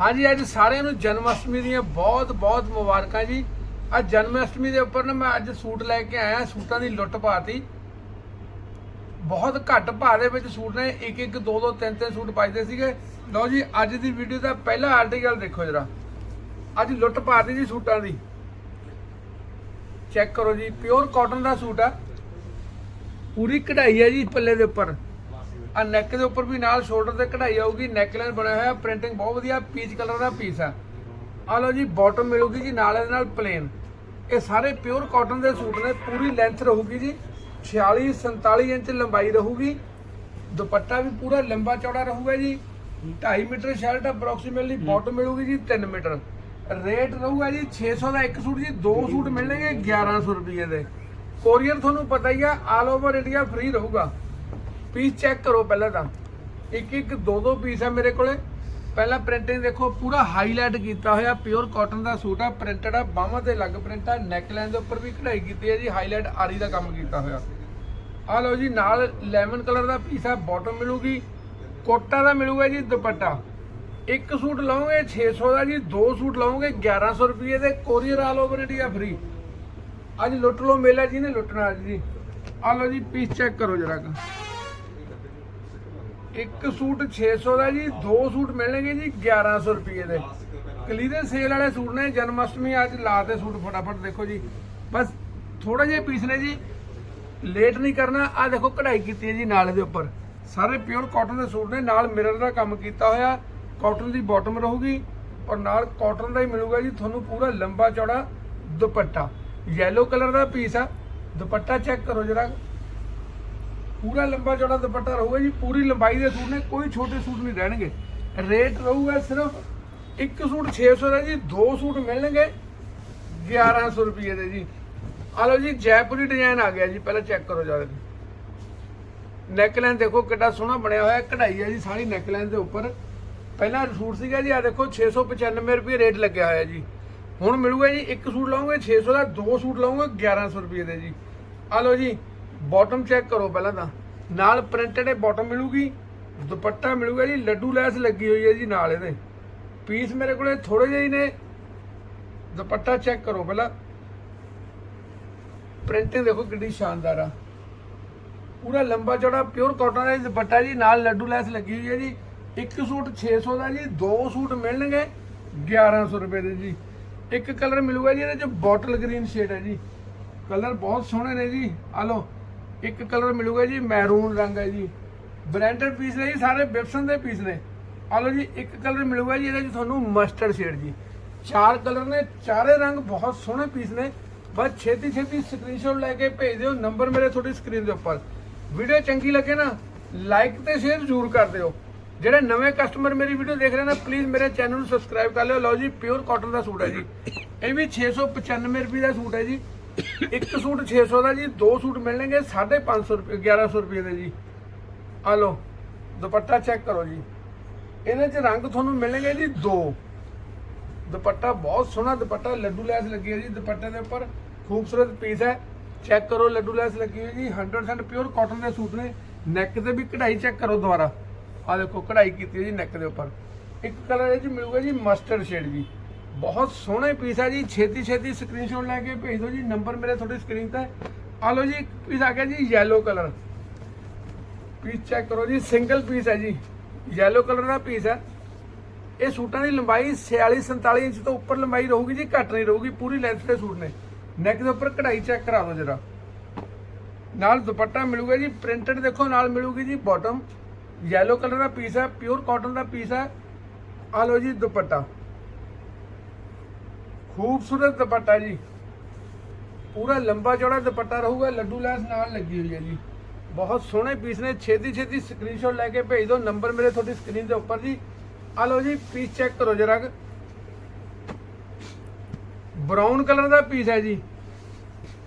ਹਾਂਜੀ, ਅੱਜ ਸਾਰਿਆਂ ਨੂੰ ਜਨਮ ਅਸ਼ਟਮੀ ਦੀਆਂ ਬਹੁਤ ਬਹੁਤ ਮੁਬਾਰਕਾਂ ਜੀ। ਅੱਜ ਜਨਮ ਅਸ਼ਟਮੀ ਦੇ ਉੱਪਰ ਨਾ ਮੈਂ ਅੱਜ ਸੂਟ ਲੈ ਕੇ ਆਇਆ, ਸੂਟਾਂ ਦੀ ਲੁੱਟ ਪਾਤੀ। ਬਹੁਤ ਘੱਟ ਭਾਅ ਦੇ ਵਿੱਚ ਸੂਟ ਨੇ ਇੱਕ ਇੱਕ ਦੋ ਦੋ ਤਿੰਨ ਤਿੰਨ ਸੂਟ ਪਾਈਦੇ ਸੀਗੇ। ਲਓ ਜੀ, ਅੱਜ ਦੀ ਵੀਡੀਓ ਦਾ ਪਹਿਲਾ ਆਰਟੀਕਲ ਦੇਖੋ ਜਰਾ। ਅੱਜ ਲੁੱਟ ਪਾਤੀ ਜੀ ਸੂਟਾਂ ਦੀ। ਚੈੱਕ ਕਰੋ ਜੀ, ਪਿਓਰ ਕਾਟਨ ਦਾ ਸੂਟ ਆ। ਪੂਰੀ ਕਢਾਈ ਹੈ ਜੀ ਪੱਲੇ ਦੇ ਉੱਪਰ। ਆ ਨੈਕ ਦੇ ਉੱਪਰ ਵੀ ਨਾਲ ਸ਼ੋਲਡਰ ਤੇ ਕਢਾਈ ਆਊਗੀ ਨੈਕਲਾਈਨ ਬਣਿਆ ਹੋਇਆ ਪ੍ਰਿੰਟਿੰਗ ਬਹੁਤ ਵਧੀਆ ਪੀਚ ਕਲਰ ਦਾ ਪੀਸ ਆ। ਆ ਲਓ ਜੀ ਬਾਟਮ ਮਿਲੂਗੀ ਜੀ, ਨਾਲ ਇਹਦੇ ਨਾਲ ਪਲੇਨ ਇਹ ਸਾਰੇ ਪਿਓਰ ਕਾਟਨ ਦੇ ਸੂਟ ਨੇ, ਪੂਰੀ ਲੈਂਥ ਰਹੂਗੀ ਜੀ 46 47 ਇੰਚ ਲੰਬਾਈ ਰਹੂਗੀ। ਦੁਪੱਟਾ ਵੀ ਪੂਰਾ ਲੰਬਾ ਚੌੜਾ ਰਹੂਗਾ ਜੀ 2.5 ਮੀਟਰ ਸ਼ਰਟ ਅਪਰੋਕਸੀਮੇਟਲੀ ਬਾਟਮ ਮਿਲੂਗੀ ਜੀ 3 ਮੀਟਰ। ਰੇਟ ਰਹੂਗਾ ਜੀ 600 ਦਾ ਇੱਕ ਸੂਟ ਜੀ, ਦੋ ਸੂਟ ਮਿਲਣਗੇ 1100 ਰੁਪਏ ਦੇ। ਕੋਰੀਅਰ ਤੁਹਾਨੂੰ ਪਤਾ ਹੀ ਆ ਆਲ ਓਵਰ ਇੰਡੀਆ ਫ੍ਰੀ ਰਹੂਗਾ। ਪੀਸ ਚੈੱਕ ਕਰੋ ਪਹਿਲਾਂ ਤਾਂ। ਇੱਕ ਇੱਕ, ਦੋ ਦੋ ਪੀਸ ਆ ਮੇਰੇ ਕੋਲੇ। ਪਹਿਲਾਂ ਪ੍ਰਿੰਟਿੰਗ ਦੇਖੋ, ਪੂਰਾ ਹਾਈਲਾਈਟ ਕੀਤਾ ਹੋਇਆ ਪਿਓਰ ਕਾਟਨ ਦਾ ਸੂਟ ਆ ਪ੍ਰਿੰਟਡ ਆ, ਬਾਹਾਂ ਤੇ ਅਲੱਗ ਪ੍ਰਿੰਟ ਆ ਨੈਕ ਦੇ ਉੱਪਰ ਵੀ ਕਢਾਈ ਕੀਤੀ ਹੈ ਜੀ ਹਾਈਲਾਈਟ ਆਰੀ ਦਾ ਕੰਮ ਕੀਤਾ ਹੋਇਆ। ਆ ਲਓ ਜੀ, ਨਾਲ ਲੈਮਨ ਕਲਰ ਦਾ ਪੀਸ ਆ ਬਾਟਮ ਮਿਲੂਗੀ, ਕੋਟਾ ਦਾ ਮਿਲੂਗਾ ਜੀ, ਦੁਪੱਟਾ। ਇੱਕ ਸੂਟ ਲਓਗੇ 600 ਦਾ ਜੀ, ਦੋ ਸੂਟ ਲਓਗੇ 1100 ਰੁਪਏ ਦੇ courier all over India free ਅੱਜ ਲੁੱਟ ਲਓ ਮੇਲਾ ਜੀ ਨੇ ਲੁੱਟਣਾ ਅੱਜ ਜੀ। ਆ ਲਓ ਜੀ, ਪੀਸ ਚੈੱਕ ਕਰੋ ਜਰਾ ਕੁ। ਇੱਕ ਸੂਟ 600 ਦਾ ਜੀ, ਦੋ ਸੂਟ ਮਿਲਣਗੇ ਜੀ 1100 ਰੁਪਏ ਦੇ। ਕਲੀਰੇ ਸੇਲ ਵਾਲੇ ਸੂਟ ਨੇ ਜਨਮ ਅਸ਼ਟਮੀ ਅੱਜ ਲਾਤੇ ਸੂਟ ਫਟਾਫਟ ਦੇਖੋ ਜੀ। ਬਸ ਥੋੜਾ ਜਿਹਾ ਪੀਸ ਨੇ ਜੀ, ਲੇਟ ਨਹੀਂ ਕਰਨਾ ਆ ਦੇਖੋ ਕਢਾਈ ਕੀਤੀ ਹੈ ਜੀ ਨਾਲ ਦੇ ਉੱਪਰ। ਸਾਰੇ ਪਿਓਰ ਕਾਟਨ ਦੇ ਸੂਟ ਨੇ, ਨਾਲ ਮਿਰਰ ਦਾ ਕੰਮ ਕੀਤਾ ਹੋਇਆ ਕਾਟਨ ਦੀ ਬਾਟਮ ਰਹੂਗੀ, ਔਰ ਨਾਲ ਕਾਟਨ ਦਾ ਹੀ ਮਿਲੂਗਾ ਜੀ ਤੁਹਾਨੂੰ ਪੂਰਾ ਲੰਬਾ ਚੌੜਾ ਦੁਪੱਟਾ। ਯੈਲੋ ਕਲਰ ਦਾ ਪੀਸ ਆ, ਦੁਪੱਟਾ ਚੈੱਕ ਕਰੋ ਜਰਾ। ਪੂਰਾ ਲੰਬਾ ਚੌੜਾ ਦੁਪੱਟਾ ਰਹੂਗਾ ਜੀ, ਪੂਰੀ ਲੰਬਾਈ ਦੇ ਸੂਟ ਨੇ, ਕੋਈ ਛੋਟੇ ਸੂਟ ਨਹੀਂ ਰਹਿਣਗੇ। ਰੇਟ ਰਹੂਗਾ ਸਿਰਫ ਇੱਕ ਸੂਟ 600 ਦਾ ਜੀ, ਦੋ ਸੂਟ ਮਿਲਣਗੇ 1100 ਰੁਪਏ ਦੇ ਜੀ। ਆ ਲਓ ਜੀ, ਜੈਪੁਰੀ ਡਿਜ਼ਾਈਨ ਆ ਗਿਆ ਜੀ, ਪਹਿਲਾਂ ਚੈੱਕ ਕਰੋ ਜਰਾ ਨੈਕਲਾਈਨ ਦੇਖੋ ਕਿੱਡਾ ਸੋਹਣਾ ਬਣਿਆ ਹੋਇਆ, ਕਢਾਈ ਹੈ ਜੀ ਸਾਰੀ ਨੈਕਲਾਈਨ ਦੇ ਉੱਪਰ। ਪਹਿਲਾਂ ਸੂਟ ਸੀਗਾ ਜੀ ਆ ਦੇਖੋ 695 ਰੁਪਏ ਰੇਟ ਲੱਗਿਆ ਹੋਇਆ ਜੀ। ਹੁਣ ਮਿਲੂਗਾ ਜੀ, ਇੱਕ ਸੂਟ ਲਓਗੇ 600 ਦਾ, ਦੋ ਸੂਟ ਲਓਗੇ 1100 ਰੁਪਏ ਦੇ ਜੀ। ਆ ਲਓ ਜੀ ਬਾਟਮ ਚੈੱਕ ਕਰੋ ਪਹਿਲਾਂ ਤਾਂ। ਨਾਲ ਪ੍ਰਿੰਟਡ ਬਾਟਮ ਮਿਲੂਗੀ। ਦੁਪੱਟਾ ਮਿਲੂਗਾ ਜੀ, ਲੱਡੂ ਲੈਸ ਲੱਗੀ ਹੋਈ ਹੈ ਜੀ ਨਾਲ ਇਹਦੇ। ਪੀਸ ਮੇਰੇ ਕੋਲੇ ਥੋੜੇ ਜਿਹੇ ਹੀ ਨੇ। ਦੁਪੱਟਾ ਚੈੱਕ ਕਰੋ ਪਹਿਲਾਂ। ਪ੍ਰਿੰਟਿੰਗ ਦੇਖੋ ਕਿੰਨੀ ਸ਼ਾਨਦਾਰ ਆ। ਪੂਰਾ ਲੰਬਾ ਚੌੜਾ ਪਿਓਰ ਕਾਟਨ ਦਾ ਦੁਪੱਟਾ ਜੀ, ਨਾਲ ਲੱਡੂ ਲੈਸ ਲੱਗੀ ਹੋਈ ਹੈ ਜੀ। ਇੱਕ ਸੂਟ 600 ਦਾ ਜੀ, ਦੋ ਸੂਟ ਮਿਲਣਗੇ 1100 ਰੁਪਏ ਦੇ ਜੀ। ਇੱਕ ਕਲਰ ਮਿਲੂਗਾ ਜੀ, ਇਹਦੇ ਚ ਬੋਟਲ ਗ੍ਰੀਨ ਸ਼ੇਡ ਹੈ ਜੀ। ਕਲਰ ਬਹੁਤ ਸੋਹਣੇ ਨੇ ਜੀ। ਆ ਲਓ ਇੱਕ ਕਲਰ ਮਿਲੂਗਾ ਜੀ, ਮੈਰੂਨ ਰੰਗ ਹੈ ਜੀ। ਬ੍ਰਾਂਡਡ ਪੀਸ ਨੇ ਜੀ, ਸਾਰੇ ਬਿਪਸਨ ਦੇ ਪੀਸ ਨੇ। ਆ ਲਓ ਜੀ, ਇੱਕ ਕਲਰ ਮਿਲੂਗਾ ਜੀ, ਇਹਦੇ ਚ ਤੁਹਾਨੂੰ ਮਸਟਰਡ ਸ਼ੇਡ ਜੀ। ਚਾਰ ਕਲਰ ਨੇ, ਚਾਰੇ ਰੰਗ ਬਹੁਤ ਸੋਹਣੇ ਪੀਸ ਨੇ। ਬਸ ਛੇਤੀ ਛੇਤੀ ਸਕਰੀਨਸ਼ਾਟ ਲੈ ਕੇ ਭੇਜ ਦਿਓ ਨੰਬਰ ਮੇਰੇ ਤੁਹਾਡੀ ਸਕਰੀਨ ਦੇ ਉੱਪਰ। ਵੀਡੀਓ ਚੰਗੀ ਲੱਗੇ ਨਾ ਲਾਈਕ ਤੇ ਸ਼ੇਅਰ ਜ਼ਰੂਰ ਕਰ ਦਿਓ। ਜਿਹੜੇ ਨਵੇਂ ਕਸਟਮਰ ਮੇਰੀ ਵੀਡੀਓ ਦੇਖ ਰਹੇ ਨੇ ਪਲੀਜ਼ ਮੇਰੇ ਚੈਨਲ ਨੂੰ ਸਬਸਕ੍ਰਾਈਬ ਕਰ ਲਿਓ। ਲਓ ਜੀ ਪਿਓਰ ਕਾਟਨ ਦਾ ਸੂਟ ਹੈ ਜੀ। ਇਹ ਵੀ 695 ਰੁਪਏ ਦਾ ਸੂਟ ਹੈ ਜੀ। ਇੱਕ ਸੂਟ 600 ਦਾ ਜੀ, ਦੋ ਸੂਟ ਮਿਲਣਗੇ 550 ਰੁਪਏ 1100 ਰੁਪਏ ਦੇ ਜੀ। ਆ ਲਓ, ਦੁਪੱਟਾ ਚੈੱਕ ਕਰੋ ਜੀ। ਇਹਦੇ ਚ ਰੰਗ ਤੁਹਾਨੂੰ ਮਿਲਣਗੇ ਜੀ ਦੋ। ਦੁਪੱਟਾ ਬਹੁਤ ਸੋਹਣਾ ਦੁਪੱਟਾ, ਲੱਡੂ ਲੈਸ ਲੱਗੀ ਹੈ ਜੀ, ਦੁਪੱਟੇ ਦੇ ਉੱਪਰ। ਖੂਬਸੂਰਤ ਪੀਸ ਹੈ। ਚੈੱਕ ਕਰੋ, ਲੱਡੂ ਲੈਸ ਲੱਗੀ ਹੋਈ ਜੀ 100% ਪਿਓਰ ਕਾਟਨ ਦੇ ਸੂਟ ਨੇ। ਨੈਕ ਤੇ ਵੀ ਕਢਾਈ ਚੈੱਕ ਕਰੋ ਦੁਬਾਰਾ। ਆ ਦੇਖੋ, ਕਢਾਈ ਕੀਤੀ ਹੈ ਜੀ ਨੈਕ ਦੇ ਉੱਪਰ। ਇੱਕ ਕਲਰ ਇਹ ਚ ਮਿਲੂਗਾ ਜੀ ਮਸਟਰਡ ਸ਼ੇਡ ਜੀ। ਬਹੁਤ ਸੋਹਣੇ ਪੀਸ ਹੈ ਜੀ। ਛੇਤੀ ਛੇਤੀ ਸਕਰੀਨਸ਼ਾਟ ਲੈ ਕੇ ਭੇਜ ਦਿਓ ਜੀ। ਨੰਬਰ ਮੇਰੇ ਤੁਹਾਡੀ ਸਕਰੀਨ ਤੇ ਆ ਲਓ ਜੀ ਪੀਸ ਆ ਗਿਆ ਜੀ, yellow ਕਲਰ ਪੀਸ ਚੈੱਕ ਕਰੋ ਜੀ ਸਿੰਗਲ ਪੀਸ ਹੈ ਜੀ। yellow ਕਲਰ ਦਾ ਪੀਸ ਹੈ। ਇਹ ਸੂਟਾਂ ਦੀ ਲੰਬਾਈ 46 47 ਇੰਚ ਤੋਂ ਉੱਪਰ ਲੰਬਾਈ ਰਹੂਗੀ ਜੀ, ਘੱਟ ਨਹੀਂ ਰਹੂਗੀ। ਪੂਰੀ ਲੈਂਥ ਦੇ ਸੂਟ ਨੇ। ਨੈਕ ਦੇ ਉੱਪਰ ਕਢਾਈ ਚੈੱਕ ਕਰਾ ਦਿਓ ਜਰਾ। ਨਾਲ ਦੁਪੱਟਾ ਮਿਲੂਗਾ ਜੀ ਪ੍ਰਿੰਟਡ ਦੇਖੋ, ਨਾਲ ਮਿਲੂਗੀ ਜੀ ਬਾਟਮ yellow ਕਲਰ ਦਾ ਪੀਸ ਹੈ ਪਿਓਰ ਕਾਟਨ ਦਾ ਪੀਸ ਹੈ। ਆ ਲਓ ਜੀ, ਦੁਪੱਟਾ। ਖੂਬਸੂਰਤ ਦੁਪੱਟਾ ਜੀ। ਪੂਰਾ ਲੰਬਾ ਚੌੜਾ ਦੁਪੱਟਾ ਰਹੂਗਾ, ਲੱਡੂ ਲੈਸ ਨਾਲ ਲੱਗੀ ਹੋਈ ਹੈ ਜੀ। ਬਹੁਤ ਸੋਹਣੇ ਪੀਸ ਨੇ ਛੇਤੀ ਛੇਤੀ ਸਕਰੀਨਸ਼ਾਟ ਲੈ ਕੇ ਭੇਜ ਦਿਓ ਨੰਬਰ ਮੇਰੇ ਤੁਹਾਡੀ ਸਕਰੀਨ ਦੇ ਉੱਪਰ ਜੀ। ਆ ਲਓ ਜੀ ਪੀਸ ਚੈੱਕ ਕਰੋ ਜਰਾ ਬਰਾਊਨ ਕਲਰ ਦਾ ਪੀਸ ਹੈ ਜੀ।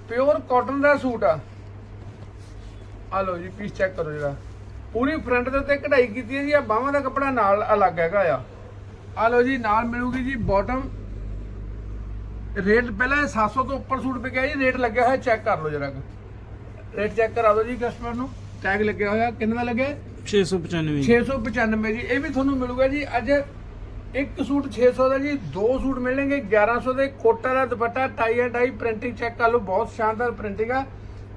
ਪਿਓਰ ਕਾਟਨ ਦਾ ਸੂਟ ਆ। ਆ ਲਓ ਜੀ ਪੀਸ ਚੈੱਕ ਕਰੋ ਜਰਾ। ਪੂਰੀ ਫਰੰਟ ਦੇ ਉੱਤੇ ਕਢਾਈ ਕੀਤੀ ਹੈ ਜੀ ਆ ਬਾਹਾਂ ਦਾ ਕੱਪੜਾ ਨਾਲ ਅਲੱਗ ਹੈਗਾ ਆ। ਆ ਲਓ ਜੀ, ਨਾਲ ਮਿਲੂਗੀ ਜੀ ਬਾਟਮ ਰੇਟ ਪਹਿਲਾਂ ਇਹ 700 ਤੋਂ ਉੱਪਰ ਸੂਟ ਵਿਕਿਆ ਜੀ ਰੇਟ ਲੱਗਿਆ ਹੋਇਆ ਚੈੱਕ ਕਰ ਲਓ ਜਰਾ ਰੇਟ ਚੈੱਕ ਕਰਾ ਦਿਓ ਜੀ ਕਸਟਮਰ ਨੂੰ। ਟੈਗ ਲੱਗਿਆ ਹੋਇਆ ਕਿੰਨੇ ਦਾ ਲੱਗਿਆ 695 695 ਜੀ। ਇਹ ਵੀ ਤੁਹਾਨੂੰ ਮਿਲੂਗਾ ਜੀ ਅੱਜ ਇੱਕ ਸੂਟ 600 ਦਾ ਜੀ ਦੋ ਸੂਟ ਮਿਲਣਗੇ 1100 ਦੇ। ਕੋਟਾ ਦਾ dupatta tie and dye printing check ਕਰ ਲਓ ਬਹੁਤ ਸ਼ਾਨਦਾਰ ਪ੍ਰਿੰਟਿੰਗ ਆ।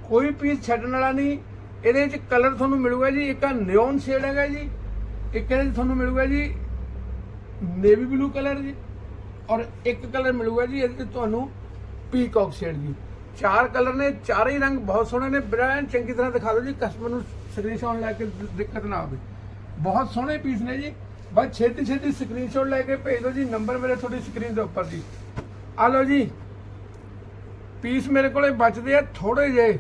ਕੋਈ ਪੀਸ ਛੱਡਣ ਵਾਲਾ ਨਹੀਂ। ਇਹਦੇ ਵਿੱਚ ਕਲਰ ਤੁਹਾਨੂੰ ਮਿਲੂਗਾ ਜੀ ਇੱਕ ਆ ਨਿਓਨ ਸ਼ੇਡ ਹੈਗਾ ਜੀ ਇੱਕ ਇਹਦੇ ਤੁਹਾਨੂੰ ਮਿਲੂਗਾ ਜੀ ਨੇਵੀ ਬਲੂ ਕਲਰ ਜੀ। ਔਰ ਇੱਕ ਕਲਰ ਮਿਲੂਗਾ ਜੀ ਇਹਦੇ ਵਿੱਚ ਤੁਹਾਨੂੰ ਪੀਕੌਕ ਸ਼ੇਡ ਜੀ। ਚਾਰ ਕਲਰ ਨੇ, ਚਾਰੇ ਹੀ ਰੰਗ ਬਹੁਤ ਸੋਹਣੇ ਨੇ। ਬ੍ਰਾਂਡ ਚੰਗੀ ਤਰ੍ਹਾਂ ਦਿਖਾ ਦਿਓ ਜੀ ਕਸਟਮਰ ਨੂੰ ਸਕਰੀਨਸ਼ਾਟ ਲੈ ਕੇ ਦਿੱਕਤ ਨਾ ਆਵੇ। ਬਹੁਤ ਸੋਹਣੇ ਪੀਸ ਨੇ ਜੀ। ਬਸ ਛੇਤੀ ਛੇਤੀ ਸਕਰੀਨਸ਼ਾਟ ਲੈ ਕੇ ਭੇਜ ਦਿਓ ਜੀ। ਨੰਬਰ ਮੇਰੇ ਤੁਹਾਡੀ ਸਕਰੀਨ ਦੇ ਉੱਪਰ ਜੀ। ਆ ਲਓ ਜੀ। ਪੀਸ ਮੇਰੇ ਕੋਲੇ ਬਚਦੇ ਆ ਥੋੜੇ ਜਿਹੇ।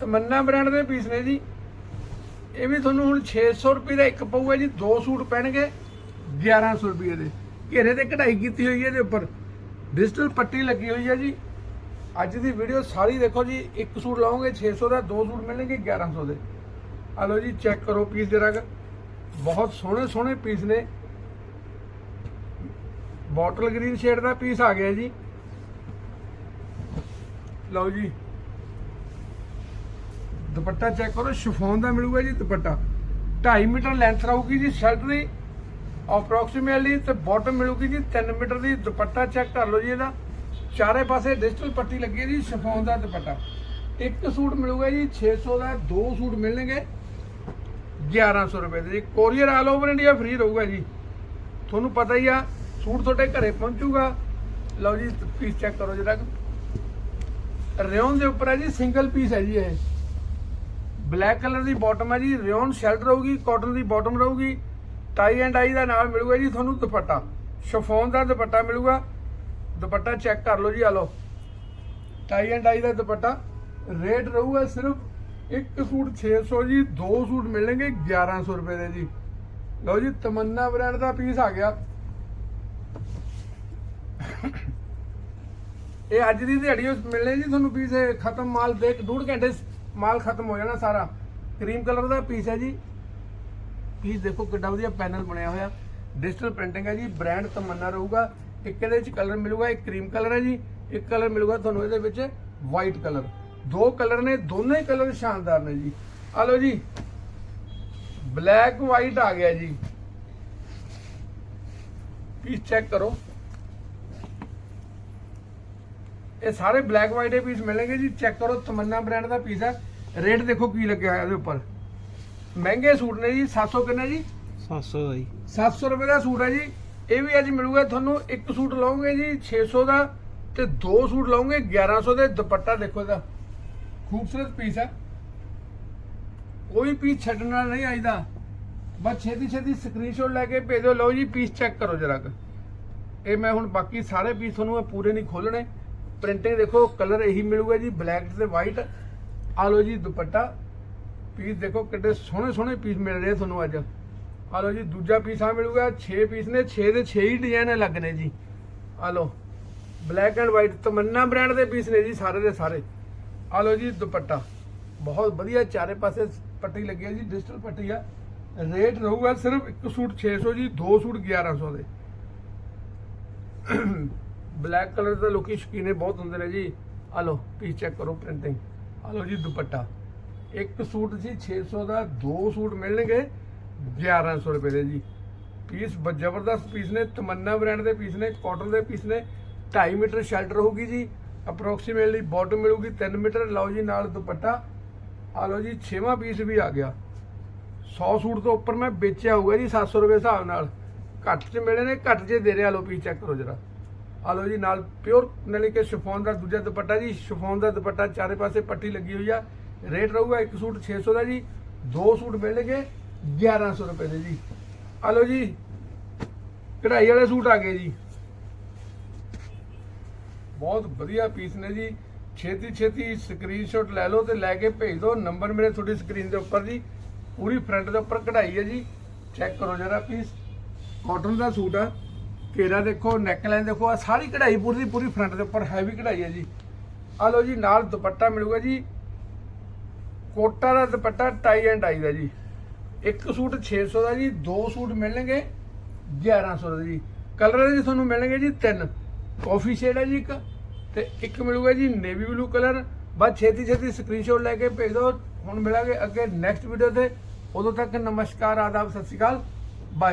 ਤਮੰਨਾ ਬ੍ਰਾਂਡ ਦੇ ਪੀਸ ਨੇ ਜੀ। ਇਹ ਵੀ ਤੁਹਾਨੂੰ ਹੁਣ 600 ਰੁਪਏ ਦਾ ਇੱਕ ਪਊਗਾ ਜੀ। ਦੋ ਸੂਟ ਪੈਣਗੇ। 1100 ਰੁਪਏ ਦੇ। ਘੇਰੇ ਤੇ ਕਢਾਈ ਕੀਤੀ ਹੋਈ ਹੈ ਇਹਦੇ ਉੱਪਰ। ਡਿਜੀਟਲ ਪੱਟੀ ਲੱਗੀ ਹੋਈ ਹੈ ਜੀ। ਅੱਜ ਦੀ ਵੀਡੀਓ ਸਾਰੀ ਦੇਖੋ ਜੀ, ਇੱਕ ਸੂਟ ਲਾਓਗੇ 600 ਦਾ, ਦੋ ਸੂਟ ਮਿਲਣਗੇ 1100 ਦੇ। ਆ ਲਓ ਜੀ, ਚੈੱਕ ਕਰੋ ਪੀਸ ਜਰਾ ਕੁ। ਬਹੁਤ ਸੋਹਣੇ ਸੋਹਣੇ ਪੀਸ ਨੇ। ਬੋਟਲ ਗ੍ਰੀਨ ਸ਼ੇਡ ਦਾ ਪੀਸ ਆ ਗਿਆ ਜੀ। ਲਓ ਜੀ। ਦੁਪੱਟਾ ਚੈੱਕ ਕਰੋ, ਸ਼ਿਫੋਨ ਦਾ ਮਿਲੂਗਾ ਜੀ ਦੁਪੱਟਾ। 2.5 ਮੀਟਰ ਲੈਂਥ ਰਹੂਗੀ ਜੀ, ਸ਼ਰਟ ਦੀ। ਅਪਰੋਕਸੀਮੇਟਲੀ ਤੇ ਬਾਟਮ ਮਿਲੂਗੀ ਜੀ 3 ਮੀਟਰ ਦੀ ਦੁਪੱਟਾ ਚੈੱਕ ਕਰ ਲਓ ਜੀ ਇਹਦਾ। ਚਾਰੇ ਪਾਸੇ ਡਿਜੀਟਲ ਪੱਟੀ ਲੱਗੀ ਜੀ ਸ਼ਿਫੋਨ ਦਾ ਦੁਪੱਟਾ। ਇੱਕ ਸੂਟ ਮਿਲੂਗਾ ਜੀ 600 ਦਾ, ਦੋ ਸੂਟ ਮਿਲਣਗੇ 1100 ਰੁਪਏ ਦੇ ਜੀ। Courier all over India free ਰਹੂਗਾ ਜੀ। ਤੁਹਾਨੂੰ ਪਤਾ ਹੀ ਆ, ਸੂਟ ਤੁਹਾਡੇ ਘਰੇ ਪਹੁੰਚੂਗਾ। ਲਓ ਜੀ ਪੀਸ ਚੈੱਕ ਕਰੋ ਜਰਾ ਰਿਓਨ ਦੇ ਉੱਪਰ ਹੈ ਜੀ ਸਿੰਗਲ ਪੀਸ ਹੈ ਜੀ ਇਹ। ਬਲੈਕ ਕਲਰ ਦੀ ਬਾਟਮ ਹੈ ਜੀ, ਰਿਓਨ ਸ਼ੈਲਟ ਰਹੂਗੀ ਕਾਟਨ ਦੀ ਬਾਟਮ ਰਹੂਗੀ। ਟਾਈ ਐਂਡ ਆਈ ਦਾ ਨਾਲ ਮਿਲੂਗਾ ਜੀ, ਤੁਹਾਨੂੰ ਦੁਪੱਟਾ। ਸ਼ਿਫੋਨ ਦਾ ਦੁਪੱਟਾ ਮਿਲੂਗਾ। ਦੁਪੱਟਾ ਚੈੱਕ ਕਰ ਲਓ ਜੀ, ਆ ਲਓ। ਟਾਈ and I the dupatta. Rate ਰਹੂਗਾ ਸਿਰਫ ਇੱਕ ਸੂਟ 600 ਜੀ, ਦੋ ਸੂਟ ਮਿਲਣਗੇ 1100 ਰੁਪਏ ਦੇ ਜੀ। ਲਓ ਜੀ, ਤਮੰਨਾ ਬ੍ਰਾਂਡ ਦਾ ਪੀਸ ਆ ਗਿਆ। ਇਹ ਅੱਜ ਦੀ ਦਿਹਾੜੀ ਉਸ ਮਿਲਣੇ ਜੀ, ਤੁਹਾਨੂੰ ਪੀਸ ਖਤਮ ਮਾਲ ਦੇ ਡੂਢ ਘੰਟੇ ਮਾਲ ਖਤਮ ਹੋ ਜਾਣਾ ਸਾਰਾ। ਕਰੀਮ ਕਲਰ ਦਾ ਪੀਸ ਹੈ ਜੀ। ਪੀਸ ਦੇਖੋ ਕਿੱਡਾ ਵਧੀਆ ਪੈਨਲ ਬਣਿਆ ਹੋਇਆ। ਡਿਜੀਟਲ ਪ੍ਰਿੰਟਿੰਗ ਹੈ ਜੀ ਬ੍ਰਾਂਡ ਤਮੰਨਾ ਰਹੂਗਾ। ਇੱਕ ਇਹਦੇ ਵਿੱਚ ਕਲਰ ਮਿਲੂਗਾ, ਇੱਕ ਕਰੀਮ ਕਲਰ ਹੈ ਜੀ। ਇੱਕ ਕਲਰ ਮਿਲੂਗਾ ਤੁਹਾਨੂੰ ਇਹਦੇ ਵਿੱਚ ਵਾਈਟ ਕਲਰ ਦੋ ਕਲਰ ਨੇ, ਦੋਨੇ ਹੀ ਕਲਰ ਸ਼ਾਨਦਾਰ ਨੇ ਜੀ। ਆ ਲਓ ਜੀ ਬਲੈਕ ਵਾਈਟ ਆ ਗਿਆ ਜੀ। ਪੀਸ ਚੈੱਕ ਕਰੋ। ਇਹ ਸਾਰੇ ਬਲੈਕ ਵਾਈਟ ਦੇ ਪੀਸ ਮਿਲਣਗੇ ਜੀ। ਚੈੱਕ ਕਰੋ, ਤਮੰਨਾ ਬ੍ਰਾਂਡ ਦਾ ਪੀਸ ਹੈ। ਰੇਟ ਦੇਖੋ ਕੀ ਲੱਗਿਆ ਹੋਇਆ ਇਹਦੇ ਉੱਪਰ। ਮਹਿੰਗੇ ਸੂਟ ਨੇ ਜੀ 700 ਕਿੰਨੇ ਜੀ? 700 ਦਾ ਜੀ। 700 ਰੁਪਏ ਦਾ ਸੂਟ ਹੈ ਜੀ। ਇਹ ਵੀ ਅੱਜ ਮਿਲੂਗਾ ਤੁਹਾਨੂੰ ਇੱਕ ਸੂਟ ਲਓਗੇ ਜੀ 600 ਦਾ ਤੇ ਦੋ ਸੂਟ ਲਓਗੇ 1100 ਦੇ ਦੁਪੱਟਾ ਦੇਖੋ ਇਹਦਾ। ਖੂਬਸੂਰਤ ਪੀਸ ਹੈ ਕੋਈ ਪੀਸ ਛੱਡਣ ਨਹੀਂ ਆਈਦਾ ਬਸ ਛੇਤੀ ਛੇਤੀ ਸਕਰੀਨਸ਼ਾਟ ਲੈ ਕੇ ਭੇਜ ਦਿਓ। ਲਓ ਜੀ ਪੀਸ ਚੈੱਕ ਕਰੋ ਜਰਾ ਕੁ। ਇਹ ਮੈਂ ਹੁਣ ਬਾਕੀ ਸਾਰੇ ਪੀਸ ਤੁਹਾਨੂੰ ਮੈਂ ਪੂਰੇ ਨਹੀਂ ਖੋਲਣੇ ਪ੍ਰਿੰਟਿੰਗ ਦੇਖੋ ਕਲਰ ਇਹੀ ਮਿਲੂਗਾ ਜੀ ਬਲੈਕ ਤੇ ਵਾਈਟ ਆ ਲਓ ਜੀ ਦੁਪੱਟਾ। ਪੀਸ ਦੇਖੋ ਕਿੱਡੇ ਸੋਹਣੇ ਸੋਹਣੇ ਪੀਸ ਮਿਲ ਰਹੇ ਤੁਹਾਨੂੰ ਅੱਜ। ਆ ਲਓ ਜੀ, ਦੂਜਾ ਪੀਸ ਆ ਮਿਲੂਗਾ 6 ਪੀਸ ਨੇ 6 ਦੇ 6 ਹੀ ਡਿਜ਼ਾਈਨ ਅਲੱਗ ਨੇ ਜੀ। ਆ ਲਓ black and white Tamanna brand ਦੇ ਪੀਸ ਨੇ ਜੀ ਸਾਰੇ ਦੇ ਸਾਰੇ। ਆ ਲਓ ਜੀ, ਦੁਪੱਟਾ। ਬਹੁਤ ਵਧੀਆ ਚਾਰੇ ਪਾਸੇ ਪੱਟੀ ਲੱਗੀ ਹੈ ਜੀ ਡਿਜੀਟਲ ਪੱਟੀ ਆ। ਰੇਟ ਰਹੂਗਾ ਸਿਰਫ ਇੱਕ ਸੂਟ 600 ਜੀ, ਦੋ ਸੂਟ 1100 ਦੇ। ਬਲੈਕ ਕਲਰ ਦੇ ਲੋਕੀ ਸ਼ੌਕੀਨੇ ਬਹੁਤ ਹੁੰਦੇ ਨੇ ਜੀ। ਆ ਲਓ ਪੀਸ ਚੈੱਕ ਕਰੋ ਪ੍ਰਿੰਟਿੰਗ ਆ ਲਓ ਜੀ, ਦੁਪੱਟਾ। ਇੱਕ ਸੂਟ ਸੀ 600 ਦਾ, ਦੋ ਸੂਟ ਮਿਲਣਗੇ 1100 ਰੁਪਏ ਦੇ ਜੀ। ਪੀਸ ਬ- ਜ਼ਬਰਦਸਤ ਪੀਸ ਨੇ, ਤਮੰਨਾ ਬ੍ਰਾਂਡ ਦੇ ਪੀਸ ਨੇ, ਕਾਟਨ ਦੇ ਪੀਸ ਨੇ 2.5 ਮੀਟਰ ਸ਼ੈਲਟਰ ਹੋਊਗੀ ਜੀ, ਅਪਰੋਕਸੀਮੇਟਲੀ ਬਾਟਮ ਮਿਲੂਗੀ 3 ਮੀਟਰ, ਲਓ ਜੀ, ਨਾਲ ਦੁਪੱਟਾ। ਆ ਲਓ ਜੀ 6ਵਾਂ ਪੀਸ ਵੀ ਆ ਗਿਆ। 100 ਸੂਟ ਤੋਂ ਉੱਪਰ ਮੈਂ ਵੇਚਿਆ ਹੋਊਗਾ ਜੀ 700 ਰੁਪਏ ਹਿਸਾਬ ਨਾਲ। ਘੱਟ 'ਚ ਮਿਲੇ ਨੇ, ਘੱਟ 'ਚ ਦੇ ਰਿਹਾ, ਲਓ ਪੀਸ ਚੈੱਕ ਕਰੋ ਜਰਾ। ਆ ਲਓ ਜੀ, ਨਾਲ ਪਿਓਰ ਨਾਲੇ ਕਿ ਸ਼ਿਫੋਨ ਦਾ ਦੂਜਾ ਦੁਪੱਟਾ ਜੀ, ਸ਼ਿਫੋਨ ਦਾ ਦੁਪੱਟਾ, ਚਾਰੇ ਪਾਸੇ ਪੱਟੀ ਲੱਗੀ ਹੋਈ ਆ। ਰੇਟ ਰਹੂਗਾ ਇੱਕ ਸੂਟ 600 ਦਾ ਜੀ, ਦੋ ਸੂਟ ਮਿਲਣਗੇ 1100 ਰੁਪਏ ਦੇ ਜੀ। ਆ ਲਓ ਜੀ, ਕਢਾਈ ਵਾਲੇ ਸੂਟ ਆ ਗਏ ਜੀ। ਬਹੁਤ ਵਧੀਆ ਪੀਸ ਨੇ ਜੀ। ਛੇਤੀ ਛੇਤੀ ਸਕਰੀਨਸ਼ਾਟ ਲੈ ਲਓ ਤੇ ਲੈ ਕੇ ਭੇਜ ਦਿਓ। ਨੰਬਰ ਮੇਰੇ ਤੁਹਾਡੀ ਸਕਰੀਨ ਦੇ ਉੱਪਰ ਜੀ। ਪੂਰੀ ਫਰੰਟ ਦੇ ਉੱਪਰ ਕਢਾਈ ਹੈ ਜੀ। ਚੈੱਕ ਕਰੋ ਜਰਾ ਪੀਸ। ਕਾਟਨ ਦਾ ਸੂਟ ਆ। ਘੇਰਾ ਦੇਖੋ ਨੈਕਲਾਈਨ ਦੇਖੋ, ਆ ਸਾਰੀ ਕਢਾਈ ਪੂਰੀ ਪੂਰੀ ਫਰੰਟ ਦੇ ਉੱਪਰ ਹੈਵੀ ਕਢਾਈ ਹੈ ਜੀ। ਆ ਲਓ ਜੀ, ਨਾਲ ਦੁਪੱਟਾ ਮਿਲੂਗਾ ਜੀ। ਕੋਟਾ ਦਾ ਦੁਪੱਟਾ ਟਾਈ ਐਂਡ ਟਾਈ ਦਾ ਜੀ। ਇੱਕ ਸੂਟ 600 ਦਾ ਜੀ, ਦੋ ਸੂਟ ਮਿਲਣਗੇ 1100 ਦਾ ਜੀ। ਕਲਰ ਦੇ ਤੁਹਾਨੂੰ ਮਿਲਣਗੇ ਜੀ ਤਿੰਨ। ਕਾਫੀ ਸ਼ੇਡ ਹੈ ਜੀ ਇੱਕ, ਤੇ ਇੱਕ ਮਿਲੂਗਾ ਜੀ ਨੇਵੀ ਬਲੂ ਕਲਰ ਬਸ ਛੇਤੀ ਛੇਤੀ ਸਕਰੀਨਸ਼ਾਟ ਲੈ ਕੇ ਭੇਜ ਦਿਓ। ਹੁਣ ਮਿਲਾਂਗੇ ਅੱਗੇ ਨੈਕਸਟ ਵੀਡੀਓ ਤੇ। ਉਦੋਂ ਤੱਕ ਨਮਸਕਾਰ, ਆਦਾਬ, ਸਤਿ ਸ਼੍ਰੀ ਅਕਾਲ। ਬਾਏ